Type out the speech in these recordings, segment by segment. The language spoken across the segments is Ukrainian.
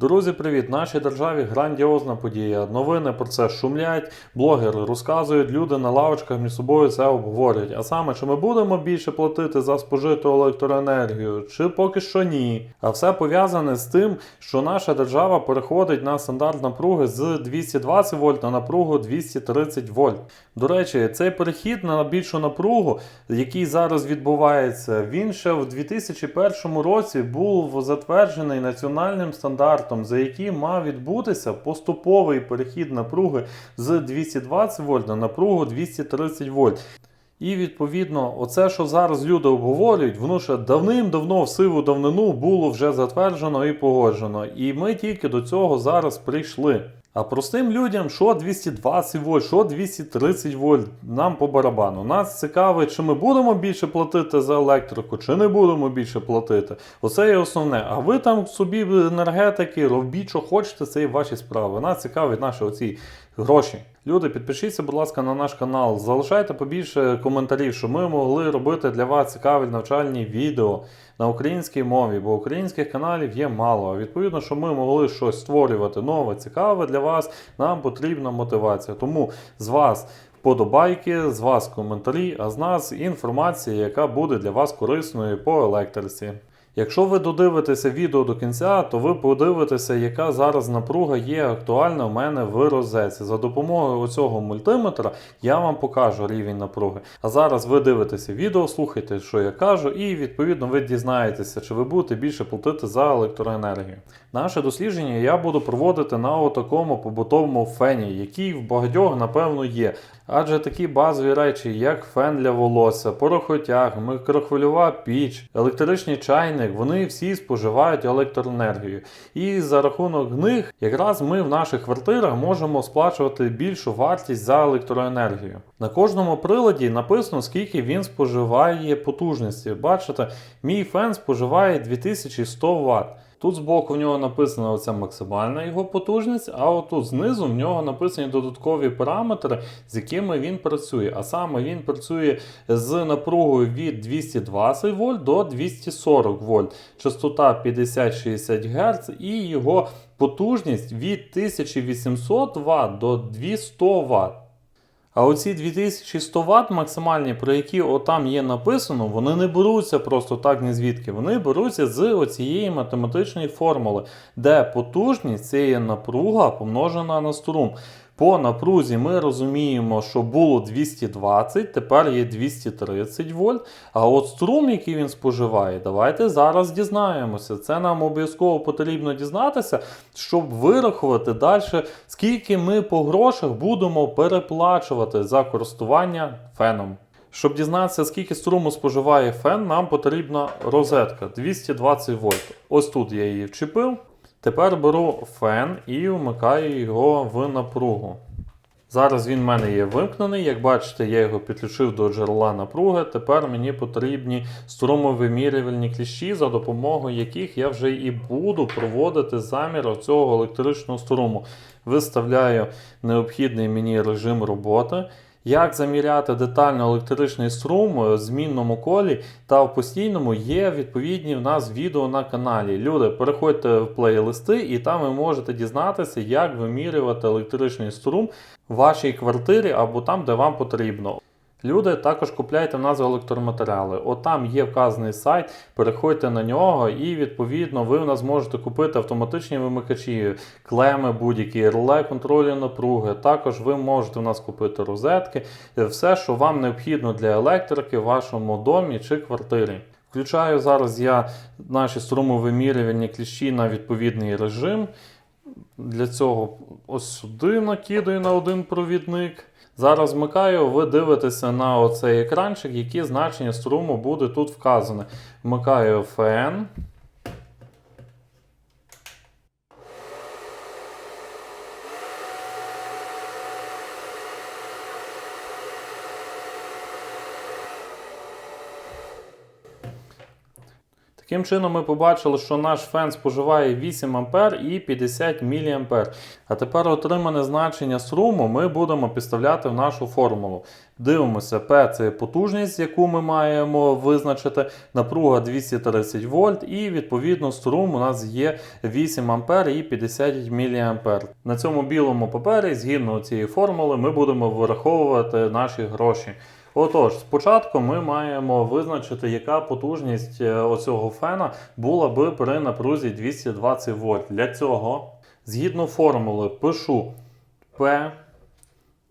Друзі, привіт! Нашій державі грандіозна подія. Новини про це шумлять, блогери розказують, люди на лавочках між собою це обговорюють. А саме, чи ми будемо більше платити за спожиту електроенергію, чи поки що ні. А все пов'язане з тим, що наша держава переходить на стандарт напруги з 220 вольт на напругу 230 вольт. До речі, цей перехід на більшу напругу, який зараз відбувається, він ще в 2001 році був затверджений національним стандартом, за яким мав відбутися поступовий перехід напруги з 220 вольт на напругу 230 вольт. І відповідно, оце, що зараз люди обговорюють, воно ще давним-давно в сиву давнину було вже затверджено і погоджено. І ми тільки до цього зараз прийшли. А простим людям, що 220 вольт, що 230 вольт, нам по барабану. Нас цікавить, чи ми будемо більше платити за електрику, чи не будемо більше платити. Оце є основне. А ви там собі енергетики, робіть, що хочете, це і ваші справи. Нас цікавить наші оці гроші. Люди, підпишіться, будь ласка, на наш канал. Залишайте побільше коментарів, щоб ми могли робити для вас цікаві навчальні відео на українській мові, бо українських каналів є мало. А відповідно, щоб ми могли щось створювати нове, цікаве для вас, нам потрібна мотивація. Тому з вас. Вподобайки, з вас коментарі, а з нас інформація, яка буде для вас корисною по електриці. Якщо ви додивитеся відео до кінця, то ви подивитеся, яка зараз напруга є актуальна у мене в розетці. За допомогою оцього мультиметра я вам покажу рівень напруги. А зараз ви дивитеся відео, слухайте, що я кажу, і відповідно ви дізнаєтеся, чи ви будете більше платити за електроенергію. Наше дослідження я буду проводити на такому побутовому фені, який в багатьох, напевно, є. Адже такі базові речі, як фен для волосся, порохотяг, мікрохвильова піч, електричний чайник, вони всі споживають електроенергію. І за рахунок них, якраз ми в наших квартирах можемо сплачувати більшу вартість за електроенергію. На кожному приладі написано, скільки він споживає потужності. Бачите, мій фен споживає 2100 Вт. Тут збоку в нього написана оця максимальна його потужність, а отут знизу в нього написані додаткові параметри, з якими він працює. А саме він працює з напругою від 220 вольт до 240 вольт, частота 50-60 Гц і його потужність від 1800 Вт до 200 Вт. А оці 2100 Вт максимальні, про які отам є написано, вони не беруться просто так ні звідки. Вони беруться з оцієї математичної формули, де потужність це є напруга помножена на струм. По напрузі ми розуміємо, що було 220, тепер є 230 вольт. А от струм, який він споживає, давайте зараз дізнаємося. Це нам обов'язково потрібно дізнатися, щоб вирахувати далі, скільки ми по грошах будемо переплачувати за користування феном. Щоб дізнатися, скільки струму споживає фен, нам потрібна розетка 220 вольт. Ось тут я її вчепив. Тепер беру фен і вмикаю його в напругу. Зараз він в мене є вимкнений. Як бачите, я його підключив до джерела напруги. Тепер мені потрібні струмовимірювальні кліщі, за допомогою яких я вже і буду проводити замір цього електричного струму. Виставляю необхідний мені режим роботи. Як заміряти детально електричний струм в змінному колі та в постійному є відповідні в нас відео на каналі. Люди, переходьте в плейлисти і там ви можете дізнатися, як вимірювати електричний струм в вашій квартирі або там, де вам потрібно. Люди також купляйте в нас електроматеріали. От там є вказаний сайт, переходьте на нього, і відповідно ви в нас можете купити автоматичні вимикачі, клеми будь-які, реле контролю напруги. Також ви можете в нас купити розетки, все, що вам необхідно для електрики в вашому домі чи квартирі. Включаю зараз я наші струмовимірювальні кліщі на відповідний режим. Для цього ось сюди накидаю на один провідник. Зараз вмикаю, ви дивитеся на оцей екранчик, які значення струму буде тут вказане. Вмикаю фен. Таким чином, ми побачили, що наш фен споживає 8 А і 50 мА. А тепер отримане значення струму ми будемо підставляти в нашу формулу. Дивимося, P це потужність, яку ми маємо визначити, напруга 230 вольт, і відповідно струм у нас є 8 А і 50 мА. На цьому білому папері, згідно цієї формули, ми будемо вираховувати наші гроші. Отож, спочатку ми маємо визначити, яка потужність е, оцього фена була би при напрузі 220 вольт. Для цього, згідно формули, пишу P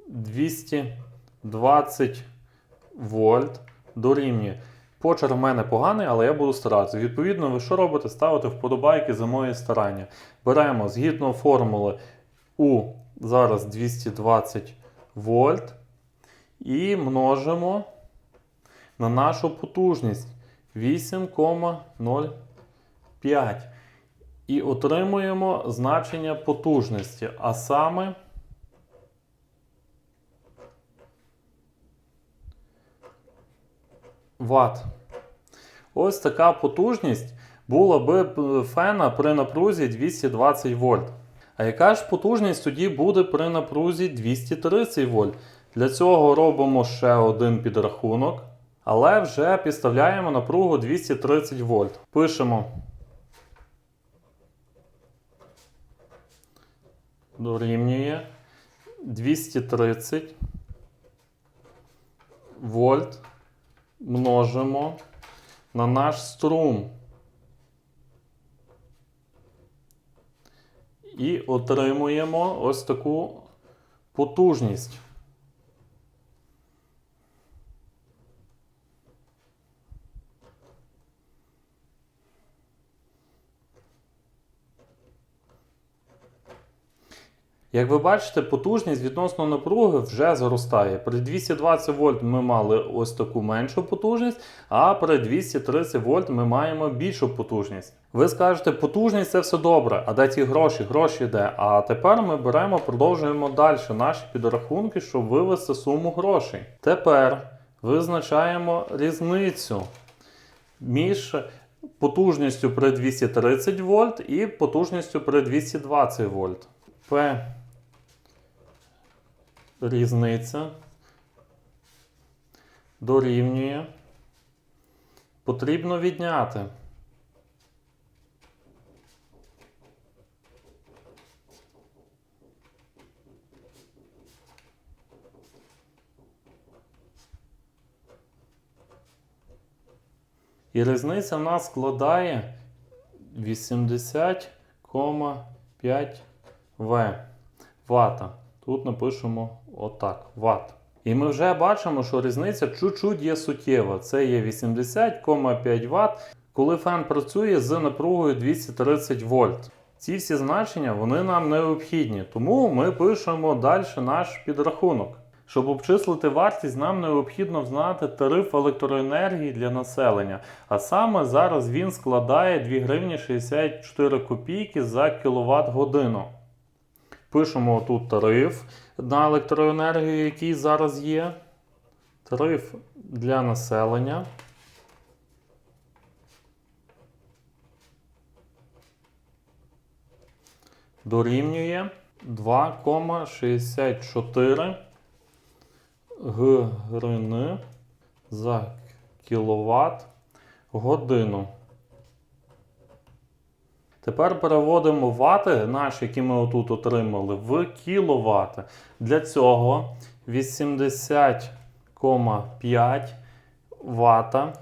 220 вольт дорівнює. Почерк в мене поганий, але я буду старатися. Відповідно, ви що робите? Ставите вподобайки за мої старання. Беремо згідно формули U зараз 220 вольт і множимо на нашу потужність 8,05. І отримуємо значення потужності, а саме Вт. Ось така потужність була би фена при напрузі 220 вольт. А яка ж потужність тоді буде при напрузі 230 вольт? Для цього робимо ще один підрахунок, але вже підставляємо напругу 230 вольт. Пишемо. Дорівнює 230 вольт множимо на наш струм. І отримуємо ось таку потужність. Як ви бачите, потужність відносно напруги вже зростає. При 220 вольт ми мали ось таку меншу потужність, а при 230 вольт ми маємо більшу потужність. Ви скажете, потужність це все добре, а де ті гроші? Гроші де? А тепер ми беремо, продовжуємо далі наші підрахунки, щоб вивести суму грошей. Тепер визначаємо різницю між потужністю при 230 вольт і потужністю при 220 вольт. P різниця дорівнює. Потрібно відняти. І різниця в нас складає 80,5 В. Вата. Тут напишемо отак, Вт. І ми вже бачимо, що різниця чуть-чуть є суттєва. Це є 80,5 Вт, коли фен працює з напругою 230 вольт. Ці всі значення вони нам необхідні, тому ми пишемо далі наш підрахунок. Щоб обчислити вартість, нам необхідно знати тариф електроенергії для населення. А саме зараз він складає 2 гривні 64 копійки за кВт годину. Пишемо тут тариф на електроенергію, який зараз є. Тариф для населення. Дорівнює 2,64 гривни за кіловат годину. Тепер переводимо вати наші, які ми отут отримали, в кіловати. Для цього 80,5 вата.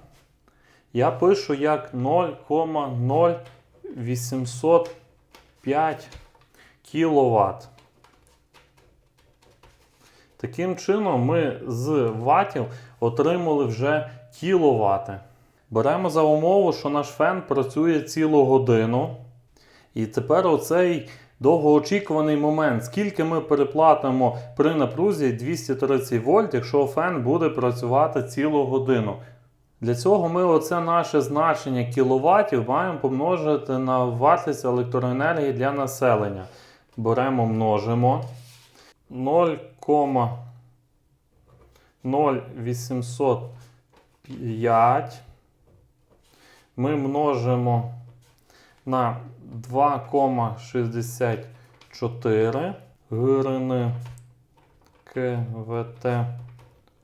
Я пишу як 0,0805 кВт. Таким чином, ми з ватів отримали вже кіловати. Беремо за умову, що наш фен працює цілу годину. І тепер оцей довгоочікуваний момент, скільки ми переплатимо при напрузі 230 вольт, якщо фен буде працювати цілу годину. Для цього ми оце наше значення кіловатів маємо помножити на вартість електроенергії для населення. Беремо, множимо 0,0805 ми множимо на 2,64 гривни КВТ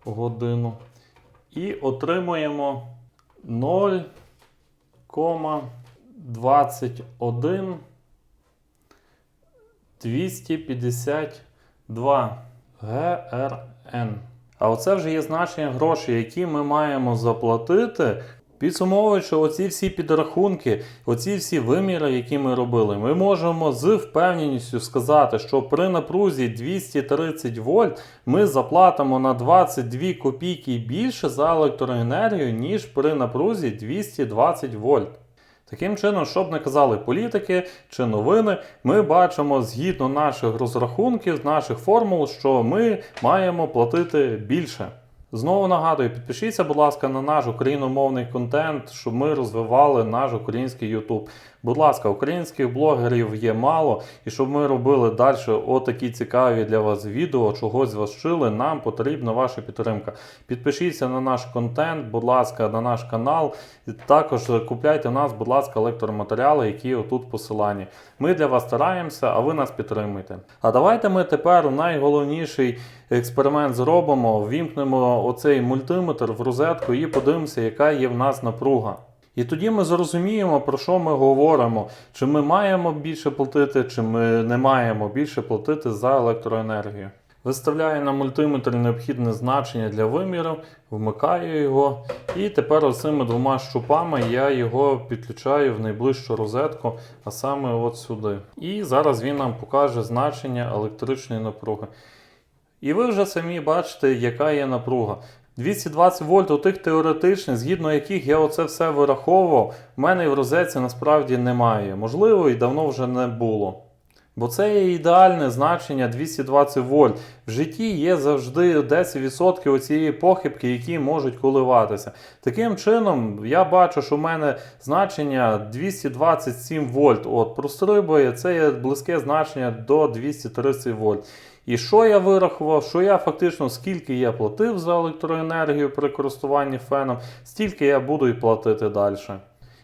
годину. І отримуємо 0,21 252 ГРН. А оце вже є значення грошей, які ми маємо заплатити. Підсумовуючи оці всі підрахунки, оці всі виміри, які ми робили, ми можемо з впевненістю сказати, що при напрузі 230 вольт ми заплатимо на 22 копійки більше за електроенергію, ніж при напрузі 220 вольт. Таким чином, щоб не казали політики чи новини, ми бачимо згідно наших розрахунків, наших формул, що ми маємо платити більше. Знову нагадую, підпишіться, будь ласка, на наш україномовний контент, щоб ми розвивали наш український YouTube. Будь ласка, українських блогерів є мало, і щоб ми робили далі отакі цікаві для вас відео, чогось вас вчили, нам потрібна ваша підтримка. Підпишіться на наш контент, будь ласка, на наш канал. Також купляйте в нас, будь ласка, електроматеріали, які отут посилані. Ми для вас стараємося, а ви нас підтримуйте. А давайте ми тепер найголовніший експеримент зробимо. Ввімкнемо оцей мультиметр в розетку і подивимося, яка є в нас напруга. І тоді ми зрозуміємо, про що ми говоримо, чи ми маємо більше платити, чи ми не маємо більше платити за електроенергію. Виставляю на мультиметр необхідне значення для виміру, вмикаю його, і тепер оцими двома щупами я його підключаю в найближчу розетку, а саме от сюди. І зараз він нам покаже значення електричної напруги. І ви вже самі бачите, яка є напруга. 220 вольт у тих теоретичних, згідно яких я оце все вираховував, в мене в розетці насправді немає. Можливо, і давно вже не було. Бо це є ідеальне значення 220 вольт. В житті є завжди 10% оцієї похибки, які можуть коливатися. Таким чином, я бачу, що в мене значення 227 вольт. От, прострибує, це є близьке значення до 230 вольт. І що я вирахував, що я фактично скільки я платив за електроенергію при користуванні феном, стільки я буду і платити далі.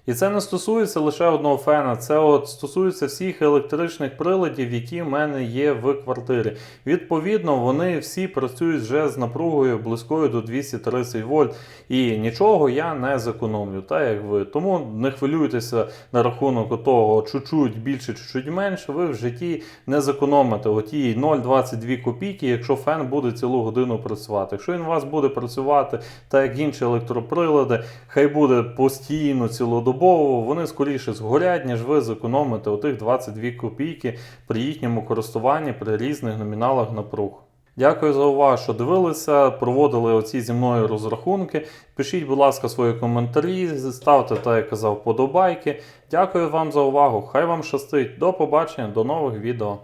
І це не стосується лише одного фена, це от стосується всіх електричних приладів, які в мене є в квартирі. Відповідно, вони всі працюють вже з напругою близькою до 230 вольт. І нічого я не зекономлю, так як ви. Тому не хвилюйтеся на рахунок того, чуть-чуть більше, чуть-чуть менше. Ви в житті не зекономите оті 0,22 копійки, якщо фен буде цілу годину працювати. Якщо він у вас буде працювати, так як інші електроприлади, хай буде постійно цілодобово, вони скоріше згорять, ніж ви зекономите отих 22 копійки при їхньому користуванні при різних номіналах напруг. Дякую за увагу, що дивилися, проводили оці зі мною розрахунки. Пишіть, будь ласка, свої коментарі, ставте, так як казав, подобайки. Дякую вам за увагу. Хай вам щастить. До побачення, до нових відео.